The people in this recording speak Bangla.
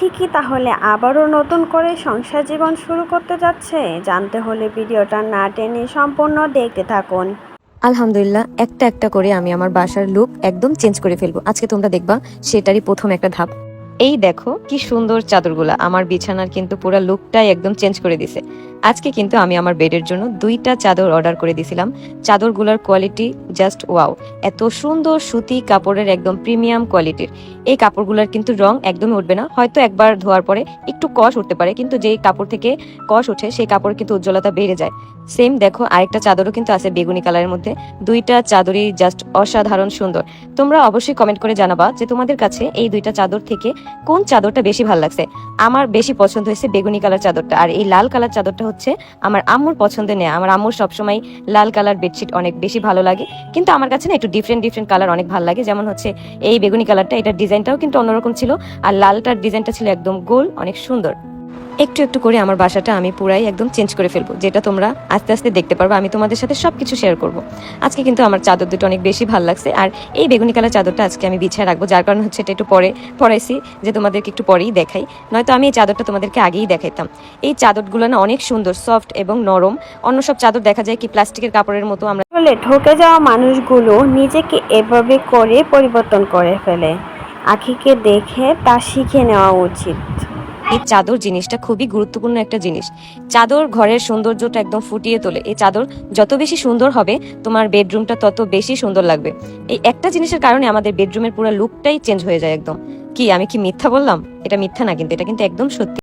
আখি কি তাহলে আবারও নতুন করে সংসার জীবন শুরু করতে যাচ্ছে। জানতে হলে ভিডিওটা না টেনে সম্পূর্ণ দেখতে থাকুন। আলহামদুলিল্লাহ, একটা একটা করে আমি আমার বাসার লুক একদম চেঞ্জ করে ফেলব। আজকে তোমরা দেখবা, সেটারই প্রথম একটা ধাপ। এই দেখো কি সুন্দর চাদরগুলা। আমার বিছানার কিন্তু পুরো লুকটাই একদম চেঞ্জ করে দিছে। আজকে কিন্তু আমি আমার বেডের জন্য দুইটা চাদর অর্ডার করে দিছিলাম। চাদরগুলোর কোয়ালিটি জাস্ট ওয়াও এত সুন্দর সুতি কাপড়ের একদম প্রিমিয়াম কোয়ালিটির এই কাপড়গুলোর কিন্তু রং একদমই উঠবে না। হয়তো একবার ধোয়ার পরে একটু কষ উঠতে পারে, কিন্তু যেই কাপড় থেকে কষ ওঠে, সেই কাপড় কিন্তু উজ্জ্বলতা বেড়ে যায়। সেম দেখো, আরেকটা চাদরও কিন্তু আছে বেগুনি কালারের মধ্যে। দুইটা চাদরই জাস্ট অসাধারণ সুন্দর। তোমরা অবশ্যই কমেন্ট করে জানাবা যে তোমাদের কাছে এই দুইটা চাদর থেকে কোন চাদরটা বেশি ভালো লাগছে? আমার বেশি পছন্দ হয়েছে বেগুনি কালার চাদরটা। আর এই লাল কালার চাদরটা হচ্ছে আমার আম্মুর পছন্দের নেয়। আমার আম্মুর সবসময় লাল কালার বেডশিট অনেক বেশি ভালো লাগে। কিন্তু আমার কাছে না একটু ডিফারেন্ট ডিফারেন্ট কালার অনেক ভালো লাগে। যেমন হচ্ছে এই বেগুনি কালারটা, এটার ডিজাইনটাও কিন্তু অন্যরকম ছিল। আর লালটার ডিজাইনটা ছিল একদম গোল, অনেক সুন্দর। একটু একটু করে আমার বাসাটা আমি পুরাই একদম চেঞ্জ করে ফেলব, যেটা তোমরা আস্তে আস্তে দেখতে পারবে, আমি তোমাদের সাথে সবকিছু শেয়ার করব। আজকে কিন্তু আমার চাদর দুটো অনেক বেশি ভালো লাগছে, আর এই বেগুনি কালার চাদরটা আজকে আমি বিছায় রাখব, যার কারণে হচ্ছে এটা একটু পরে পরাইছি, যে তোমাদেরকে একটু পরেই দেখাই। নয়তো আমি এই চাদরটা তোমাদেরকে আগেই দেখাইতাম। এই চাদরগুলো না অনেক সুন্দর সফট এবং নরম। অন্য সব চাদর দেখা যায় কি প্লাস্টিকের কাপড়ের মতো আমরা আসলে ঠকে যাওয়া মানুষগুলো নিজেকে এভাবে করে পরিবর্তন করে ফেলে। আখিকে দেখে তা শিখে নেওয়া উচিত। এই চাদর জিনিসটা খুবই গুরুত্বপূর্ণ একটা জিনিস। চাদর ঘরের সৌন্দর্যটা একদম ফুটিয়ে তোলে। এই চাদর যত বেশি সুন্দর হবে, তোমার বেডরুমটা তত বেশি সুন্দর লাগবে। এই একটা জিনিসের কারণে আমাদের বেডরুমের পুরো লুকটাই চেঞ্জ হয়ে যায় একদম। কি, আমি কি মিথ্যা বললাম? এটা মিথ্যা না কিন্তু, এটা কিন্তু একদম সত্যি।